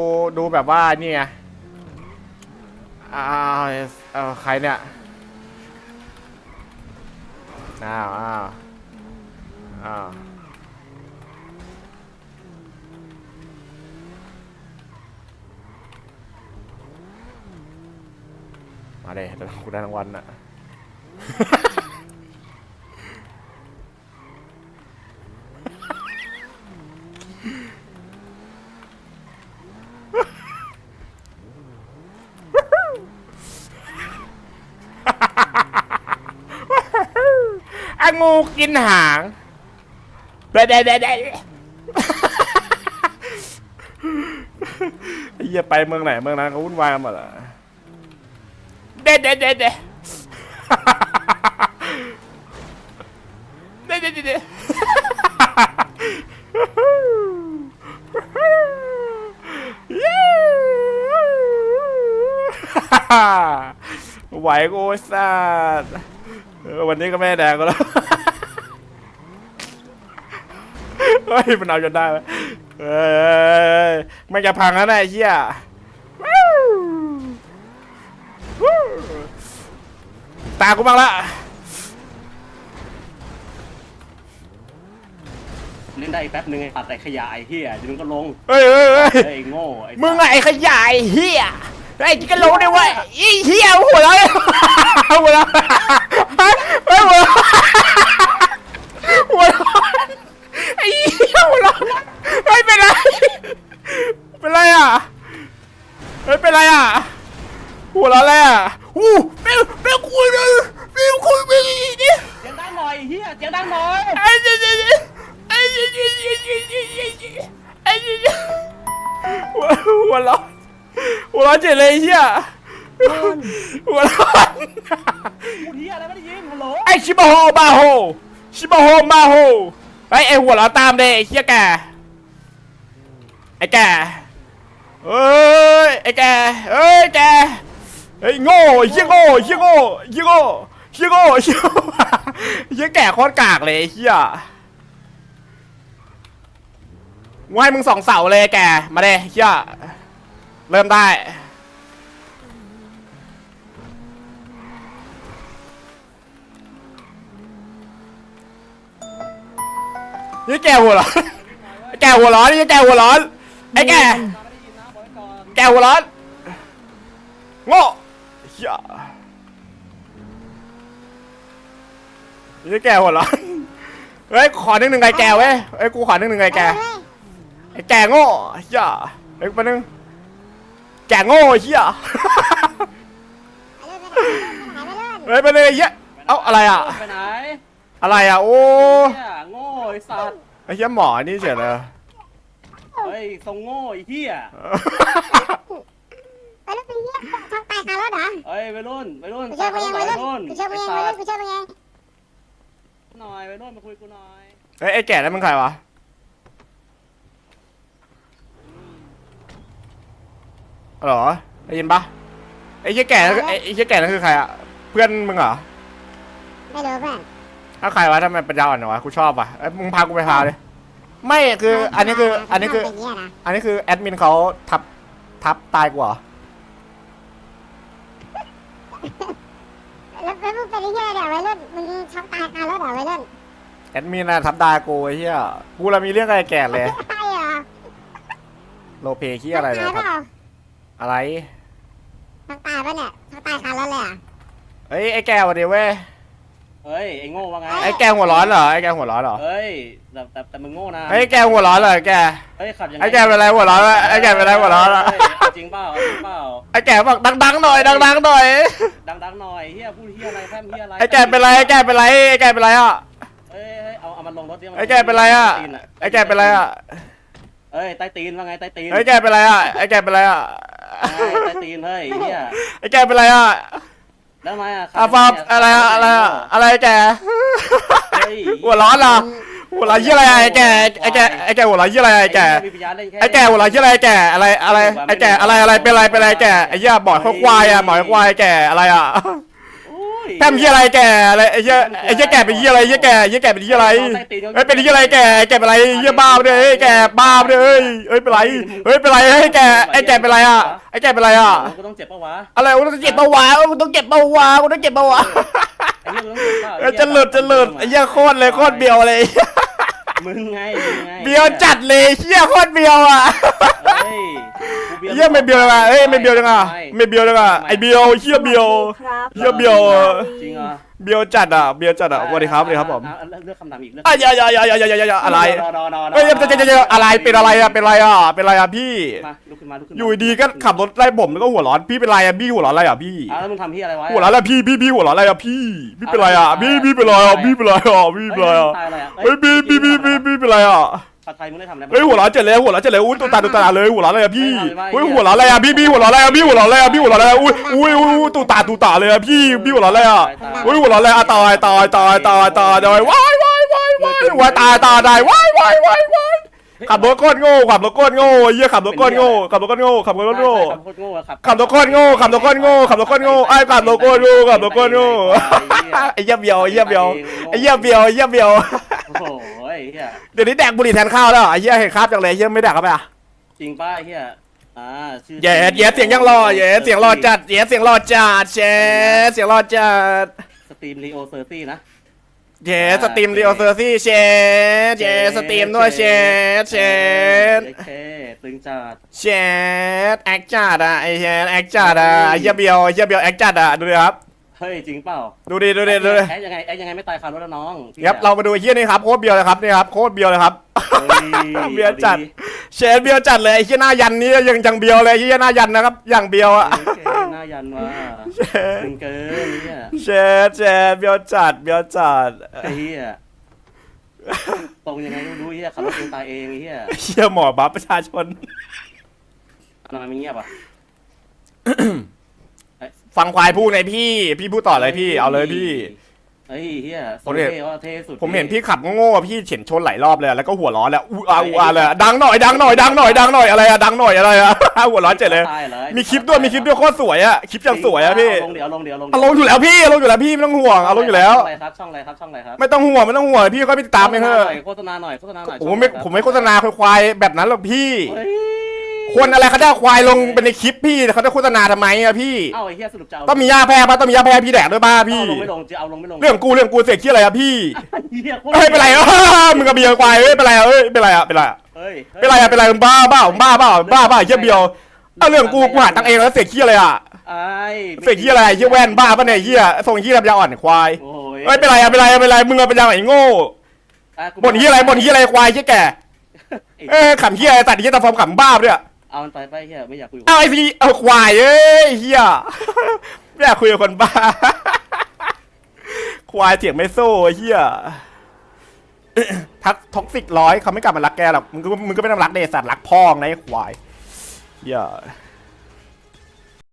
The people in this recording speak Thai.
ดูดูแบบว่านี่ไงอ้าวเออใครเนี่ยอ้าวอ้าวอ้าวมาเลยแต่กูได้รางวัลน่ะ องูกินหางเดดเดดไอ้เหี้ยไปเมืองไหนเมืองนั้นเขาวุ่นวายกันหมดอะเด็ดเด็ดเด็ดเด็ดเด็ดเด็ดไหวกูสัตว์วันนี้ก็ไม่แดงก็แล้ว เฮ้ยมันเอาจนได้ไหมเอ้ยไม่จะพังแล้วนะไอ้เหี้ยวู้วู้ตากูบ้างละเล่นได้อีกแป๊บนึงไอ้ปัดไอ้ขยะไอ้เหี้ยเดี๋ยวมึงก็ลงเฮ้ยเฮ้ยเฮ้ยเฮ้ยไอ้โง่ไอ้มึงอะไอ้ขยายเหี้ยไอ้ที่ก็รู้ได้ว่าไอ้เหี้ยหัวเราะหัวเราะเฮ้ยหัวเราะหัวเราะไอ้เหี้ยหัวเราะเฮ้ยเป็นไรเป็นไรอะเฮ้ยเป็นไรอะหัวเราะอะไร อะอู้เป็นเป็นคุยเลยเป็นคุยไปดิเสียงดังหน่อยไอ้เหี้ยเสียงดังหน่อยไอ้เจ๊เจ๊เจ๊ไอ้เจ๊เจ๊เจ๊เจ๊เจ๊เจ๊เจ๊ไอ้เจ๊เจ๊หัวหัวเราะหัวเราะเจ๋เลยไอ้เหี้ยหัวเราะพูดเหี้ยอะไรไม่ได้ยินฮัลโหลไอ้ชิบะโฮมาโฮชิบะโฮมาโฮไอ้ไอ้หัวเราะตามเลยไอ้เหี้ยแกไอ้แกเอ้ยไอ้แกเอ้ยแก เฮ้ยโง่ไอ้เหี้ยโง่ไอ้เหี้ยโง่ไอ้เหี้ยโง่ไอ้เหี้ยโง่ไอ้เหี้ยโง่ไอ้เหี้ยแก่โคตรกากเลยไอ้เหี้ยกูให้มึงสองเสาเลยแกมาเลยเหี้ยเริ่มได้ นี่แกหัวร้อน แกหัวร้อนนี่แกหัวร้อน ไอ้แก แกหัวร้อน โง่ เฮียนี่แกหัวร้อนเฮ้ยขอหนึ่งหนึ่งไก่แกเว้ยเฮ้ยกูขอหนึ่งหนึ่งไก่แกไอ้แกโง่เฮียเฮ้ยมาหนึ่งแกโง่เฮียเฮ้ยไปเลยไอ้เฮียเอ้าอะไรอะไปไหนอะไรอะโอ้เหี้ยโง่ไอ้สัตว์ไอ้เฮียหมอนี่เฉยเลยเฮ้ยทรงโง่ไอ้เหี้ย ไปแล้วไปเยี่ยมทางใต้คารถเหรอเฮ้ยวัยรุ่นวัยรุ่นกูช่วยมึงเองวัวัยยรุ่รุ่นนกูช่วยมึงเองวัยรุ่นกูช่วยมึงเองหน่อยวัยรุ่นมาคุยกูหน่อยเฮ้ยไอ้แก่นั่นมึงใครวะเหรอได้ยินปะไอ้เหี้ยแก่นั่นไอ้ไอ้เหี้ยแก่นั่นคือใครอะเพื่อนมึงเหรอไม่รู้เพื่อนถ้าใครวะทำไมปัญญาอ่อนวะกูชอบอะเอ้ยมึงพากูไปหาเลยไม่คืออันนี้คืออันนี้คือเป็นเงี้ยนะอันนี้คือแอดมินเขาทับทับตายกูเหรอ แล้วแล้วมึงเป็นเงี้ยเดี๋ยววัยรุ่นมึงทางใต้คารถเหรอวัยรุ่นแอดมินอะทับตายกูไอ้เหี้ยกูละมีเรื่องอะไรแก่เลย ใช่เหรอโลเพขี้อะไรเนี่ยทางทัใต้บอะไรทางใต้ปะเนี่ยทางใต้คารถเลยอะเฮ้ยไอ้แก่วันเดียวเว้ย เฮ้ยไอ้โง่ว่าไงไอ้แกหัวร้อนเหรอไอ้แกหัวร้อนเหรอเฮ้ยแต่แต่แต่มึงโง่นะไอ้แกหัวร้อนเหรอแกเฮ้ยขับยังไงไอ้แกเป็นไรหัวร้อนวะไอ้แกเป็นไรหัวร้อนวะเฮ้ยเอาจริงเปล่าเอาจริงเปล่าไอ้แกบอกดังๆหน่อยดังๆหน่อยดังๆหน่อยเฮียพูดเฮียอะไรแค่เฮียอะไรไอ้แกเป็นไรไอ้แกเป็นไรไอ้แกเป็นไรอะเอ้ยเฮ้ยเอาเอามันลงรถดิไอ้แกเป็นไรอะใต้ตีนไอ้แกเป็นไรอะเอ้ยใต้ตีนว่าไงใต้ตีนไอ้แกเป็นไรอะไอ้แกเป็นไรอะเอ้ยใต้ตีนเฮ้ยเฮียไอ้แกเป็นไรอะ แล้วทำไมอะอะฟาร์มอะไรอะอะไรอะอะไรแก เฮ้ยหัวร้อนเหรอหัวร้อนยี่อะไรอะไอ้แกไอ้แกไอ้แกหัวร้อนยี่อะไรอะไอ้แกมีปัญญาเล่นแค่ ไอ้แกหัวร้อนยี่อะไรไอ้แกอะไรอะไรไอ้แกอะไรอะไรเป็นไรเป็นไรแกไอ้เหี้ยหมอยควายอะหมอยควายแกอะไรอะ โอ้ยแพมเหี้ยอะไรแกอะไรไอ้เหี้ยไอ้เหี้ยแกเป็นเหี้ยอะไรไอ้เหี้ยแกไอ้เหี้ยแกเป็นเหี้ยอะไรเฮ้ยเป็นเหี้ยอะไรแกแกเป็นอะไรเหี้ยบ้าไปเลยเฮ้ยแกบ้าไปเลยเฮ้ยเฮ้ยเป็นไรเฮ้ยเป็นไรเฮ้ยแกไอ้แกเป็นไรอะไอ้แกเป็นไรอะก็ต้องเจ็บปะวะอะไรกูต้องเจ็บเบาหวานกูต้องเจ็บเบาหวานกูต้องเจ็บเบาหวานไอ้เหี้ยมึงต้องเจ็บปะเออจะหลุดจะหลุดไอ้เหี้ยโคตรเลยโคตรเบียวเลย มึงไงมึงไงเบียวจัดเลยเหี้ยโคตรเบียวอะเฮ้ยกูเหี้ยไม่เบียวเลยอะเอ้ยไม่เบียวเลยอะไม่เบียวเลยอะไอ้เบียวเหี้ยเบียวเหี้ยเบียว จริงเหรอ เบียวจัดอะเบียวจัดอะสวัสดีครับสวัสดีครับผมอะอะเลือกคำถามอีกเลือกอะอย่าอย่าอย่าอย่าอย่าอย่าอย่าอะไรรอรอรอรอเฮ้ยจะจะจะจะอะไรเป็นอะไรอะเป็นอะไรอะเป็นอะไรอะพี่ มาลุกขึ้นมาลุกขึ้นมาอยู่ดีๆก็ขับรถไล่ผมแล้วก็หัวร้อนพี่เป็นไรอะพี่หัวร้อนอะไรอะพี่ อ้าวแล้วมึงทำพี่อะไรไว้หัวร้อนอะไรพี่พี่พี่หัวร้อนอะไรอะพี่พี่เป็นไรอะพี่พี่เป็นไรอะพี่เป็นไรอะพี่เป็นไรอะตายอะไรอะเฮ้ยพี่พี่พี่พี่พี่เป็นไรอะ ผัดไทยมึงได้ทำอะไรบ้างเฮ้ยหัวร้อนเจ็ดเลยหัวร้อนเจ็ดเลยอุ้ยตัวตาตัวตาเลยหัวร้อนอะไรอะพี่ไม่ทำไม่เฮ้ยหัวร้อนอะไรอะพี่พี่หัวร้อนอะไรอะพี่หัวร้อนอะไรอะพี่หัวร้อนอะไรอะอุ้ยอุ้ยอุ้ยตัวตาตัวตาเลยอะพี่พี่หัวร้อนอะไรอะอุ้ยหัวร้อนอะไรอะตายตายตายตายตายตายว้ายว้ายว้ายว้ายว้ายตายตายตายว้ายว้ายว้ายว้ายขับรถโคตรโง่ขับรถโคตรโง่เหี้ยขับรถโคตรโง่ขับรถโคตรโง่ขับรถโคตรโง่ขับโคตรโง่อะครับขับรถโคตรโง่ขับรถโคตรโง่ขับรถโคตรโง่ไอ้ขับรถโคตรโง่ขับรถโคตรโง่ไอ้เหี้ยเบียวไอ้เหี้ยเบียวไอ้เหี้ยเบียวไอ้เหี้ยเบียวโอ้โห ไอ้เหี้ยเดี๋ยวนี้แดกบุหรี่แทนข้าวแล้วเหรอไอ้เหี้ยเห็นคราบจังเลยไอ้เหี้ยไม่แดกเข้าไปอะจริงป้าไอ้เหี้ยอ่าชื่อเย้เย้เสียงยังรอเย้เสียงรอจัดเย้เสียงรอจัดเย้เสียงรอจัดสตรีมลีโอเซอร์ซี่นะเย้สตรีมเรียวเซอร์ซี่เชดเย้สตรีมด้วยเชดเชดโอเคตึงจัดเชดแอคจัดอะไอ้เชดแอคจัดอะไอ้เหี้ยเบียวไอ้เหี้ยเบียวแอคจัดอะดูดิครับ เฮ้ยจริงเปล่าดูดิดูดิดูดิแอดยังไงแอดยังไงไม่ตายคารถแล้วน้องพี่ครับอะเรามาดูไอ้เหี้ยนี่ครับโคตรเบียวเลยครับนี่ครับโคตรเบียวเลยครับ เฮ้ยเบียวจัด เชดเบียวจัดเลยไอ้เหี้ยหน้ายันนี่ยังยังเบียวเลยไอ้เหี้ยหน้ายันนะครับอย่างเบียวอะโอเคหน้ายันว่าตึงเกินเนี่ยเชดเชดเบียวจัดเบียวจัดไอ้เหี้ยตรงยังไงก็ไม่รู้เหี้ยขับรถเองตายเองไอ้เหี้ยเชี่ยหมอบัฟประชาชนทำไมไม่เงียบอะ ฟังควายพูดไงพี่ พี่พูดต่อเลยพี่ เอาเลยพี่ เฮ้ยเฮียผมเห็นเท่ว่าเท่สุดผมเห็นพี่ขับโง่ๆพี่เฉียนชนหลายรอบเลยแล้วก็หัวร้อนแล้วอู้อาอู้อาเลยดังหน่อยดังหน่อยดังหน่อยดังหน่อยอะไรอะดังหน่อยอะไรอะ หัวร้อนเจ็ดเลย ตายหรอมีคลิปด้วยมีคลิปด้วยโคตรสวยอะคลิปอย่างสวยอะพี่เาลงเดี๋ยวลงเดี๋ยวลงเอาลงอยู่แล้วพี่เอาลงอยู่แล้วพี่ไม่ต้องห่วงเอาลงอยู่แล้ว ช่องอะไรครับช่องอะไรครับช่องอะไรครับไม่ต้องห่วงไม่ต้องห่วงพี่ค่อยไปติดตามเองเถอะโฆษณาหน่อยโฆษณาหน่อยผมไม่ผมไม่โฆษณาควายๆแบบนั้นหรอกพี่ เฮ้ย คนอะไรเขาได้เอาควายลงเป็นในคลิปพี่เขาจะโฆษณาทำไมอะพี่ เอ้าไอ้เฮียสรุปจะเอาต้องมียาแพ้ป่ะต้องมียาแพ้พี่แดกด้วยป่ะพี่ เอาลงไม่ลงจะเอาลงไม่ลงเรื่องกูเรื่องกูเสียขี้อะไรอะพี่เฮียโคตรเฮ้ยเป็นไรเออมึงกับเบียร์ควายเอ้ยเป็นไรอะเอ้ยเป็นไรอะเป็นไรอะเฮ้ยเป็นไรอะเป็นไรมึงบ้าเปล่ามึงบ้าเปล่ามึงบ้าเปล่าไอ้เหี้ยเบียวเอาเรื่องกูกูหาตังค์เองแล้วเสียขี้อะไรอะไอ้เสียขี้อะไรไอ้เหี้ยแว่นบ้าปะเนี่ยไอ้เหี้ยส่งขี้ลำยาอ่อนควายโอ้ยเอ้ยเป็นไรอะเป็นไรอะเป็นไรมึงอะเป็นยังไงโง่อะกูบ่นขี้อะไรบ่นขี้อะไรควายเหี้ยแก่ ไอ้เอ้ยขำขี้อะไรตัดเหี้ยตาฟอร์มขำบ้าปะเนี่ย เอามันไปไปเฮียไม่อยากคุยกับเอาไอพีเอาควายเอ้ยเฮียไม่อยากคุยกับคนบ้า ควายเถียงไม่โซ่เฮียทักท็อกซิกร้อยเขาไม่กลับมารักแกหรอกมึงก็มึงก็ไม่ต้องรักเดสัตว์รักพ่องนะไอ้ควายเฮีย